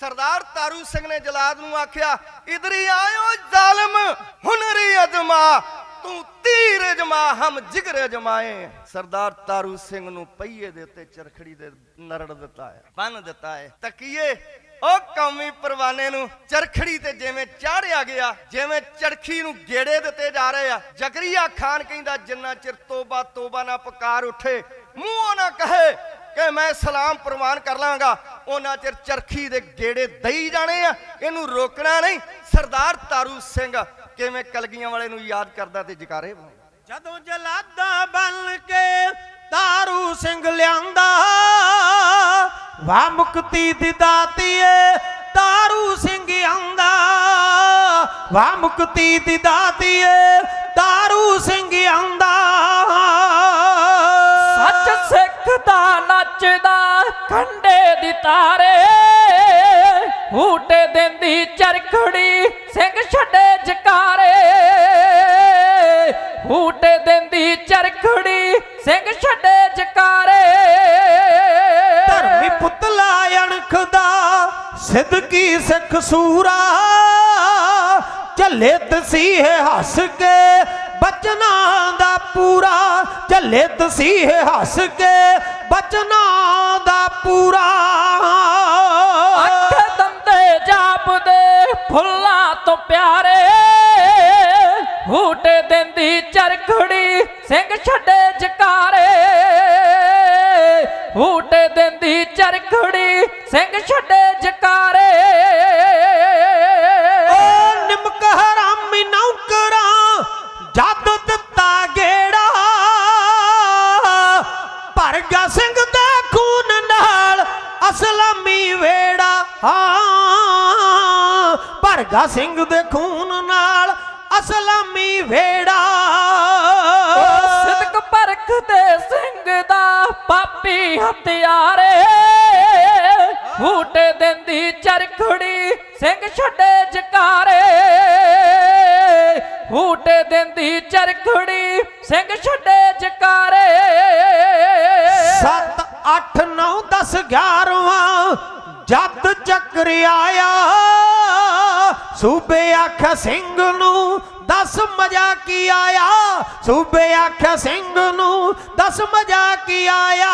ਸਰਦਾਰ ਤਾਰੂ ਸਿੰਘ ਨੇ ਜਲਾਦ ਨੂੰ ਆਖਿਆ, ਇਧਰੀ ਆਇਓ ਜ਼ਾਲਮ, ਹੁਨਰੀ ਅਜਮਾ, ਤੂੰ ਤੀਰ ਅਜਮਾ, ਹਮ ਜਿਗਰ ਅਜਮਾਏ। ਸਰਦਾਰ ਤਾਰੂ ਸਿੰਘ ਨੂੰ ਪਹੀਏ ਦੇ ਉੱਤੇ ਚਰਖੜੀ ਦੇ ਨਰੜ ਦਿੱਤਾ ਹੈ, ਬੰਨ ਦਿੱਤਾ ਹੈ। ਤਕੀਏ, ਉਹ ਕੌਮੀ ਪਰਵਾਨੇ ਨੂੰ ਚਰਖੜੀ ਤੇ ਜਿਵੇਂ ਚਾੜਿਆ ਗਿਆ, ਜਿਵੇਂ ਚਰਖੀ ਨੂੰ ਗੇੜੇ ਦਿੱਤੇ ਜਾ ਰਹੇ ਆ ਜ਼ਕਰੀਆ ਖਾਨ ਕਹਿੰਦਾ, ਜਿੰਨਾ ਚਿਰ ਤੋਬਾ ਤੋਬਾ ਨਾ ਪੁਕਾਰ ਉੱਠੇ, ਮੂੰਹੋਂ ਨਾ ਕਹੇ ਕਿ ਮੈਂ ਸਲਾਮ ਪ੍ਰਵਾਨ ਕਰ ਲਾਂਗਾ। ਉਹਨਾਂ ਚਿਰ ਚਰਖੀ ਦੇ ਗੇੜੇ ਦਈ ਜਾਣੇ ਆ, ਇਹਨੂੰ ਰੋਕਣਾ ਨਹੀਂ। ਸਰਦਾਰ ਤਾਰੂ ਸਿੰਘ ਕਿਵੇਂ ਕਲਗੀਆਂ ਵਾਲੇ ਨੂੰ ਯਾਦ ਕਰਦਾ ਤੇ ਜਕਾਰੇ ਜਦੋਂ ਜਲਾਦਾ ਬਣ ਕੇ ਤਾਰੂ ਸਿੰਘ ਲਿਆਂਦਾ ਵਾ ਮੁਕਤੀ ਦੀ ਦਾਤੀਏ ਤਾਰੂ ਸਿੰਘ ਆਂਦਾ ਵਾ ਮੁਕਤੀ ਦੀ ਖੰਡੇ ਦੀ ਤਾਰੇ ਹੂਟੇ ਦਿੰਦੀ ਚਰਖੜੀ ਸਿੰਘ ਛੱਡੇ ਜਕਾਰੇ। ਹੂਟੇ ਦਿੰਦੀ ਚਰਖੜੀ ਸਿੰਘ ਛੱਡੇ ਜਕਾਰੇ। ਧਰਮੀ ਪੁੱਤਲਾ ਅਣਖ ਦਾ ਸਿੱਧਕੀ ਸਿੱਖ ਸੂਰਾ। ਚੱਲੇ ਤਸੀਹੇ ਹੱਸ ਕੇ ਬਚਨਾਂ ਦਾ ਪੂਰਾ। ਝੱਲੇ ਤਸੀਹੇ ਹੱਸ ਕੇ ਬਚਨਾ ਦਾ ਪੂਰਾ। ਅੱਖ ਦੰਦੇ ਜਾਪਦੇ ਫੁੱਲਾਂ ਤੋਂ ਪਿਆਰੇ। ਹੂਟੇ ਦਿੰਦੀ ਚਰਖੜੀ ਸਿੰਘ ਛੱਡੇ ਜਕਾਰੇ। ਹੂਟੇ ਦਿੰਦੀ ਚਰਖੜੀ ਸਿੰਘ ਛੱਡੇ ਜਕਾਰੇ। ਓ ਨਿਮਕ ਹਰਾਮੀ ਨੌਕਰਾਂ ਜਦ ਹਾਂ ਭਰਗਾ ਸਿੰਘ ਦੇ ਖੂਨ ਨਾਲ ਅਸਲਾਮੀ ਵੇੜਾ। ਸਿਦਕ ਪਰਖ ਦੇ ਸਿੰਘ ਦਾ ਪਾਪੀ ਹਥਿਆਰੇ। ਹੂਟੇ ਦਿੰਦੀ ਚਰਖੜੀ ਸਿੰਘ ਛੱਡੇ ਜਕਾਰੇ। ਹੂਟੇ ਦਿੰਦੀ ਚਰਖੜੀ ਸਿੰਘ ਛੱਡੇ ਜਕਾਰੇ। 7 8 9 10 11ਵਾਂ ਜਦ ਚੱਕਰ ਆਇਆ। ਸੂਬੇ ਆਖ ਸਿੰਘ ਨੂੰ ਦਸ ਮਜ਼ਾ ਕੀ ਆਇਆ? ਸੂਬੇ ਆਖ ਸਿੰਘ ਨੂੰ ਦਸ ਮਜ਼ਾ ਕੀ ਆਇਆ?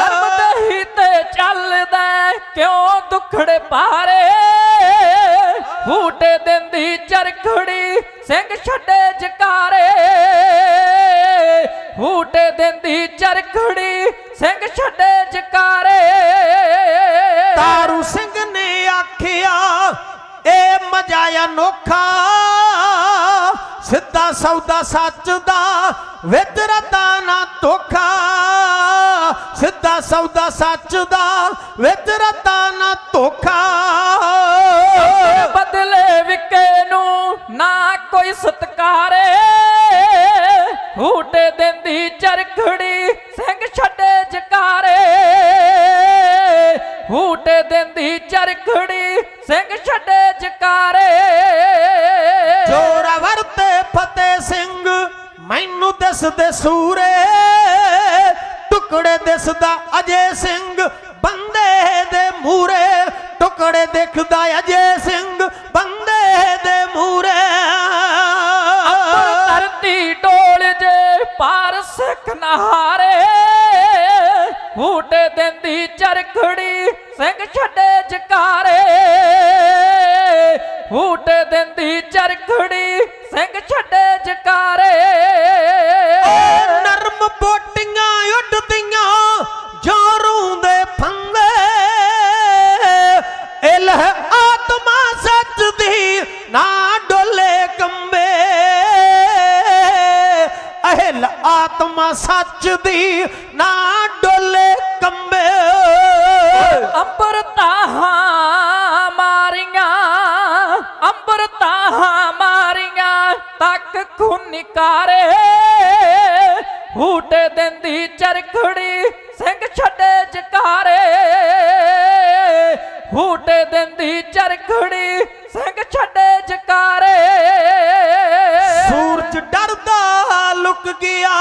ਨਰਮ ਹੀ ਤੇ ਚੱਲਦਾ ਕਿਉਂ ਦੁਖੜੇ ਪਾਰੇ? ਹੂਟੇ ਦਿੰਦੀ ਚਰਖੜੀ ਸਿੰਘ ਛੱਡੇ ਜਕਾਰੇ। ਹੂਟੇ ਦਿੰਦੀ ਚਰਖੜੀ ਸਿੰਘ ਛੱਡੇ ਜਕਾਰੇ। ਇਹ ਅਨੋਖਾ ਸਿੱਧਾ ਸੌਦਾ ਸੱਚ ਦਾ, ਵਿੱਚ ਰਤਾ ਨਾ ਧੋਖਾ। ਸਿੱਧਾ ਸੌਦਾ ਸੱਚ ਦਾ, ਵਿੱਚ ਰਤਾ ਨਾ ਧੋਖਾ। ਬਦਲੇ ਵਿਕੇ ਨੂੰ ਨਾ ਕੋਈ ਸਤਕਾਰੇ ਹੂਟੇ ਦਿੰਦੀ ਚਰਖੜੀ ਮੈਨੂੰ ਦਿਸਦੇ ਸੂਰੇ, ਟੁਕੜੇ ਦਿਸਦਾ ਅਜੇ ਸਿੰਘ ਬੰਦੇ ਦੇ ਮੂਰੇ ਟੁਕੜੇ ਦਿਖਦਾ ਅਜੇ ਸਿੰਘ ਬੰਦੇ ਦੇ ਮੂਰੇ ਅੰਬਰ ਧਰਤੀ ਡੋਲ ਜੇ ਪਾਰ ਸਿੱਖ ਨਹਾਰੇ ਹੂਟੇ ਦਿੰਦੀ ਚਰਖੜੀ ਸਿੰਘ ਛੱਡੇ ਜਕਾਰੇ ਹੂਟੇ ਦਿੰਦੀ ਚਰਖੜੀ ਸੱਚ ਦੀ ਨਾ ਡੋਲੇ ਕੰਬੇ। ਅੰਬਰ ਤਾਹਾਂ ਮਾਰੀਆਂ ਅੰਬਰ ਤਾਹਾਂ ਮਾਰੀਆਂ ਤੱਕ ਖੁਨਿਕਾਰੇ ਹੂਟੇ ਦਿੰਦੀ ਚਰਖੜੀ ਸਿੰਘ ਛੱਡੇ ਜਕਾਰੇ। ਹੂਟੇ ਦਿੰਦੀ ਚਰਖੜੀ ਸਿੰਘ ਛੱਡੇ ਜਕਾਰੇ। ਸੂਰਜ ਡਰਦਾ ਲੁਕ ਗਿਆ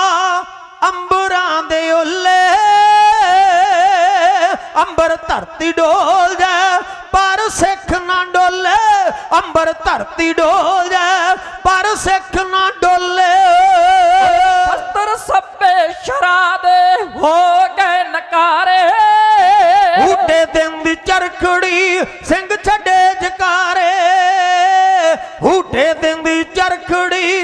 ਅੰਬਰਾਂ ਦੇ ਓਲੇ ਅੰਬਰ ਧਰਤੀ ਡੋਲ ਜਾ ਡੋਲੇ ਅੰਬਰ ਧਰਤੀ ਡੋਲ ਜਾਏ ਪਰ ਸਿੱਖ ਨਾ ਡੋਲੇ। ਸ਼ਸਤਰ ਸੱਪੇ ਸ਼ਰਾਦੇ ਹੋ ਗਏ ਨਕਾਰੇ। ਹੂਟੇ ਦਿਨ ਦੀ ਚਰਖੜੀ ਸਿੰਘ ਛੱਡੇ ਜਕਾਰੇ। ਹੂਟੇ ਦਿਨ ਦੀ ਚਰਖੜੀ